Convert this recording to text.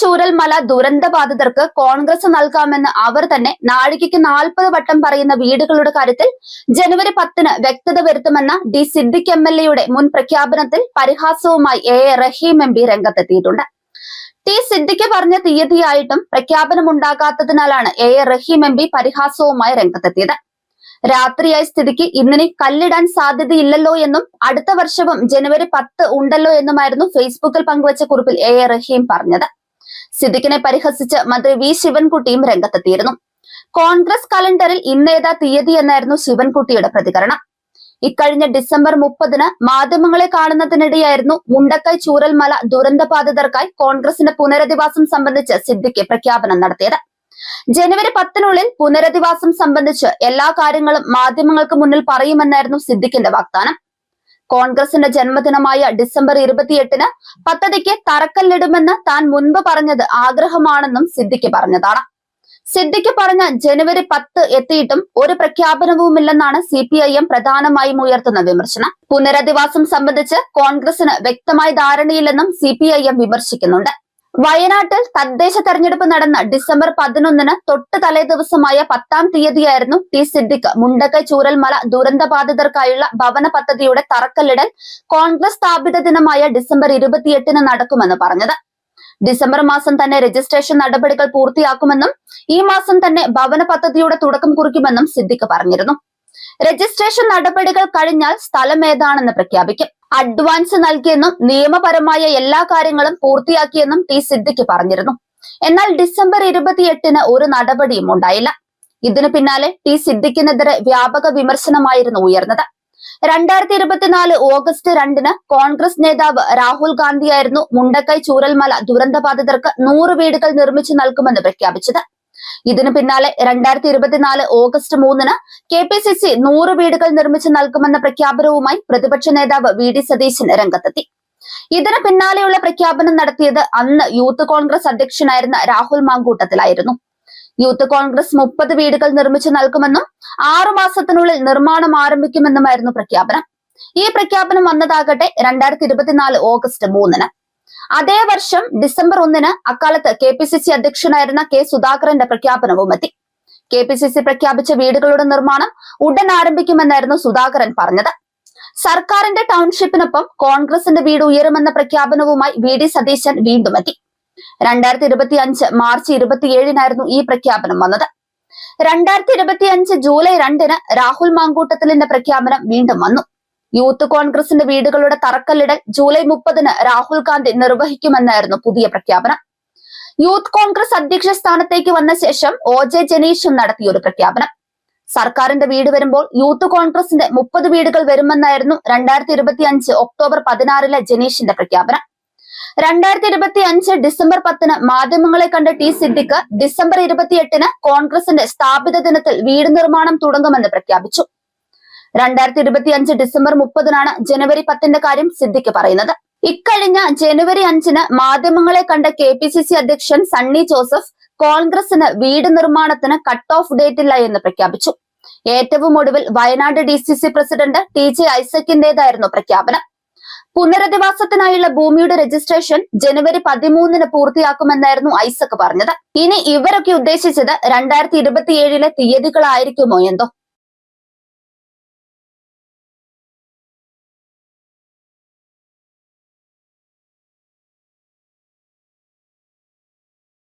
ചൂരൽമല ദുരന്ത ബാധിതർക്ക് കോൺഗ്രസ് നൽകാമെന്ന് അവർ തന്നെ നാഴികയ്ക്ക് നാൽപ്പത് വട്ടം പറയുന്ന വീടുകളുടെ കാര്യത്തിൽ ജനുവരി പത്തിന് വ്യക്തത വരുത്തുമെന്ന ഡി സിദ്ദിഖ് എം എൽ എയുടെ മുൻ പ്രഖ്യാപനത്തിൽ പരിഹാസവുമായി A A Rahim M P രംഗത്തെത്തിയിട്ടുണ്ട്. ടി സിദ്ദിഖ് പറഞ്ഞ തീയതിയായിട്ടും പ്രഖ്യാപനമുണ്ടാകാത്തതിനാലാണ് A A Rahim M P പരിഹാസവുമായി രംഗത്തെത്തിയത്. രാത്രിയായ സ്ഥിതിക്ക് ഇന്നിനി കല്ലിടാൻ സാധ്യതയില്ലല്ലോ എന്നും അടുത്ത വർഷവും ജനുവരി പത്ത് ഉണ്ടല്ലോ എന്നുമായിരുന്നു ഫേസ്ബുക്കിൽ പങ്കുവച്ച കുറിപ്പിൽ എ എ റഹീം പറഞ്ഞത്. സിദ്ദിഖിനെ പരിഹസിച്ച് മന്ത്രി വി ശിവൻകുട്ടിയും രംഗത്തെത്തിയിരുന്നു. കോൺഗ്രസ് കലണ്ടറിൽ ഇന്നേതാ തീയതി എന്നായിരുന്നു ശിവൻകുട്ടിയുടെ പ്രതികരണം. ഇക്കഴിഞ്ഞ ഡിസംബർ മുപ്പതിന് മാധ്യമങ്ങളെ കാണുന്നതിനിടെയായിരുന്നു മുണ്ടക്കൈ ചൂരൽമല ദുരന്തബാധിതർക്കായി കോൺഗ്രസിന്റെ പുനരധിവാസം സംബന്ധിച്ച് സിദ്ദിഖ് പ്രഖ്യാപനം നടത്തിയത്. ജനുവരി പത്തിനുള്ളിൽ പുനരധിവാസം സംബന്ധിച്ച് എല്ലാ കാര്യങ്ങളും മാധ്യമങ്ങൾക്ക് മുന്നിൽ പറയുമെന്നായിരുന്നു സിദ്ദിഖിന്റെ വാഗ്ദാനം. കോൺഗ്രസിന്റെ ജന്മദിനമായ ഡിസംബർ ഇരുപത്തിയെട്ടിന് പദ്ധതിക്ക് തറക്കല്ലിടുമെന്ന് താൻ മുൻപ് പറഞ്ഞത് ആഗ്രഹമാണെന്നും സിദ്ദിഖ് പറഞ്ഞതാണ്. സിദ്ദിഖ് പറഞ്ഞ ജനുവരി പത്ത് എത്തിയിട്ടും ഒരു പ്രഖ്യാപനവുമില്ലെന്നാണ് സി പി ഐ എം പ്രധാനമായും ഉയർത്തുന്ന വിമർശനം. പുനരധിവാസം സംബന്ധിച്ച് കോൺഗ്രസിന് വ്യക്തമായ ധാരണയില്ലെന്നും സി പി ഐ എം വിമർശിക്കുന്നുണ്ട്. വയനാട്ടിൽ തദ്ദേശ തെരഞ്ഞെടുപ്പ് നടന്ന ഡിസംബർ പതിനൊന്നിന് തൊട്ട് തലേ ദിവസമായ പത്താം തീയതിയായിരുന്നു ടി സിദ്ദിഖ് മുണ്ടക്കൈ ചൂരൽമല ദുരന്തബാധിതർക്കായുള്ള ഭവന പദ്ധതിയുടെ തറക്കല്ലിടൽ കോൺഗ്രസ് സ്ഥാപിത ദിനമായ ഡിസംബർ ഇരുപത്തിയെട്ടിന് നടക്കുമെന്ന് പറഞ്ഞത്. ഡിസംബർ മാസം തന്നെ രജിസ്ട്രേഷൻ നടപടികൾ പൂർത്തിയാക്കുമെന്നും ഈ മാസം തന്നെ ഭവന പദ്ധതിയുടെ തുടക്കം കുറിക്കുമെന്നും സിദ്ദിഖ് പറഞ്ഞിരുന്നു. രജിസ്ട്രേഷൻ നടപടികൾ കഴിഞ്ഞാൽ സ്ഥലം ഏതാണെന്ന് പ്രഖ്യാപിക്കും. അഡ്വാൻസ് നൽകിയെന്നും നിയമപരമായ എല്ലാ കാര്യങ്ങളും പൂർത്തിയാക്കിയെന്നും ടി സിദ്ദിഖ് പറഞ്ഞിരുന്നു. എന്നാൽ ഡിസംബർ ഇരുപത്തിയെട്ടിന് ഒരു നടപടിയും ഉണ്ടായില്ല. ഇതിനു പിന്നാലെ ടി സിദ്ദിഖിനെതിരെ വ്യാപക വിമർശനമായിരുന്നു ഉയർന്നത്. രണ്ടായിരത്തി ഇരുപത്തിനാല് ഓഗസ്റ്റ് രണ്ടിന് കോൺഗ്രസ് നേതാവ് രാഹുൽ ഗാന്ധിയായിരുന്നു മുണ്ടക്കൈ ചൂരൽമല ദുരന്തബാധിതർക്ക് നൂറ് വീടുകൾ നിർമ്മിച്ചു നൽകുമെന്ന് പ്രഖ്യാപിച്ചത്. ഇതിനു പിന്നാലെ രണ്ടായിരത്തി ഇരുപത്തിനാല് ഓഗസ്റ്റ് മൂന്നിന് കെ പി സി സി നൂറ് വീടുകൾ നിർമ്മിച്ചു നൽകുമെന്ന പ്രഖ്യാപനവുമായി പ്രതിപക്ഷ നേതാവ് വി ഡി സതീശൻ രംഗത്തെത്തി. ഇതിന് പിന്നാലെയുള്ള പ്രഖ്യാപനം നടത്തിയത് അന്ന് യൂത്ത് കോൺഗ്രസ് അധ്യക്ഷനായിരുന്ന രാഹുൽ മാങ്കൂട്ടത്തിലായിരുന്നു. യൂത്ത് കോൺഗ്രസ് മുപ്പത് വീടുകൾ നിർമ്മിച്ചു നൽകുമെന്നും ആറു മാസത്തിനുള്ളിൽ നിർമ്മാണം ആരംഭിക്കുമെന്നുമായിരുന്നു പ്രഖ്യാപനം. ഈ പ്രഖ്യാപനം വന്നതാകട്ടെ രണ്ടായിരത്തി ഇരുപത്തിനാല് ഓഗസ്റ്റ് മൂന്നിന്. അതേ വർഷം ഡിസംബർ ഒന്നിന് അക്കാലത്ത് കെ പി സി സി അധ്യക്ഷനായിരുന്ന കെ സുധാകരന്റെ പ്രഖ്യാപനവും എത്തി. കെ പി സി സി പ്രഖ്യാപിച്ച വീടുകളുടെ നിർമ്മാണം ഉടൻ ആരംഭിക്കുമെന്നായിരുന്നു സുധാകരൻ പറഞ്ഞത്. സർക്കാരിന്റെ ടൗൺഷിപ്പിനൊപ്പം കോൺഗ്രസിന്റെ വീട് ഉയരുമെന്ന പ്രഖ്യാപനവുമായി വി ഡി സതീശൻ വീണ്ടും എത്തി. രണ്ടായിരത്തി ഇരുപത്തി അഞ്ച് മാർച്ച് ഇരുപത്തിയേഴിനായിരുന്നു ഈ പ്രഖ്യാപനം വന്നത്. രണ്ടായിരത്തി ഇരുപത്തി അഞ്ച് ജൂലൈ രണ്ടിന് രാഹുൽ മാങ്കൂട്ടത്തിലിന്റെ പ്രഖ്യാപനം വീണ്ടും വന്നു. യൂത്ത് കോൺഗ്രസിന്റെ വീടുകളുടെ തറക്കല്ലിടൽ ജൂലൈ മുപ്പതിന് രാഹുൽ ഗാന്ധി നിർവഹിക്കുമെന്നായിരുന്നു പുതിയ പ്രഖ്യാപനം. യൂത്ത് കോൺഗ്രസ് അധ്യക്ഷ സ്ഥാനത്തേക്ക് വന്ന ശേഷം ഒ ജെ ജനീഷും നടത്തിയ ഒരു പ്രഖ്യാപനം. സർക്കാരിന്റെ വീട് വരുമ്പോൾ യൂത്ത് കോൺഗ്രസിന്റെ മുപ്പത് വീടുകൾ വരുമെന്നായിരുന്നു രണ്ടായിരത്തി ഇരുപത്തി അഞ്ച് ഒക്ടോബർ പതിനാറിലെ ജനീഷിന്റെ പ്രഖ്യാപനം. രണ്ടായിരത്തി ഇരുപത്തി അഞ്ച് ഡിസംബർ പത്തിന് മാധ്യമങ്ങളെ കണ്ട ടി സിദ്ദിഖ് ഡിസംബർ ഇരുപത്തിയെട്ടിന് കോൺഗ്രസിന്റെ സ്ഥാപിത ദിനത്തിൽ വീട് നിർമ്മാണം തുടങ്ങുമെന്ന് പ്രഖ്യാപിച്ചു. രണ്ടായിരത്തി ഇരുപത്തി അഞ്ച് ഡിസംബർ മുപ്പതിനാണ് ജനുവരി പത്തിന്റെ കാര്യം സിദ്ദിഖ് പറയുന്നത്. ഇക്കഴിഞ്ഞ ജനുവരി അഞ്ചിന് മാധ്യമങ്ങളെ കണ്ട കെ പി സി സി അധ്യക്ഷൻ സണ്ണി ജോസഫ് കോൺഗ്രസിന് വീട് നിർമ്മാണത്തിന് കട്ട് ഓഫ് ഡേറ്റ് ഇല്ല എന്ന് പ്രഖ്യാപിച്ചു. ഏറ്റവും ഒടുവിൽ Wayanad D C C president T J ഐസക്കിന്റേതായിരുന്നു പ്രഖ്യാപനം. പുനരധിവാസത്തിനായുള്ള ഭൂമിയുടെ രജിസ്ട്രേഷൻ ജനുവരി പതിമൂന്നിന് പൂർത്തിയാക്കുമെന്നായിരുന്നു ഐസക് പറഞ്ഞത്. ഇനി ഇവരൊക്കെ ഉദ്ദേശിച്ചത് രണ്ടായിരത്തി ഇരുപത്തിയേഴിലെ തീയതികളായിരിക്കുമോ എന്തോ.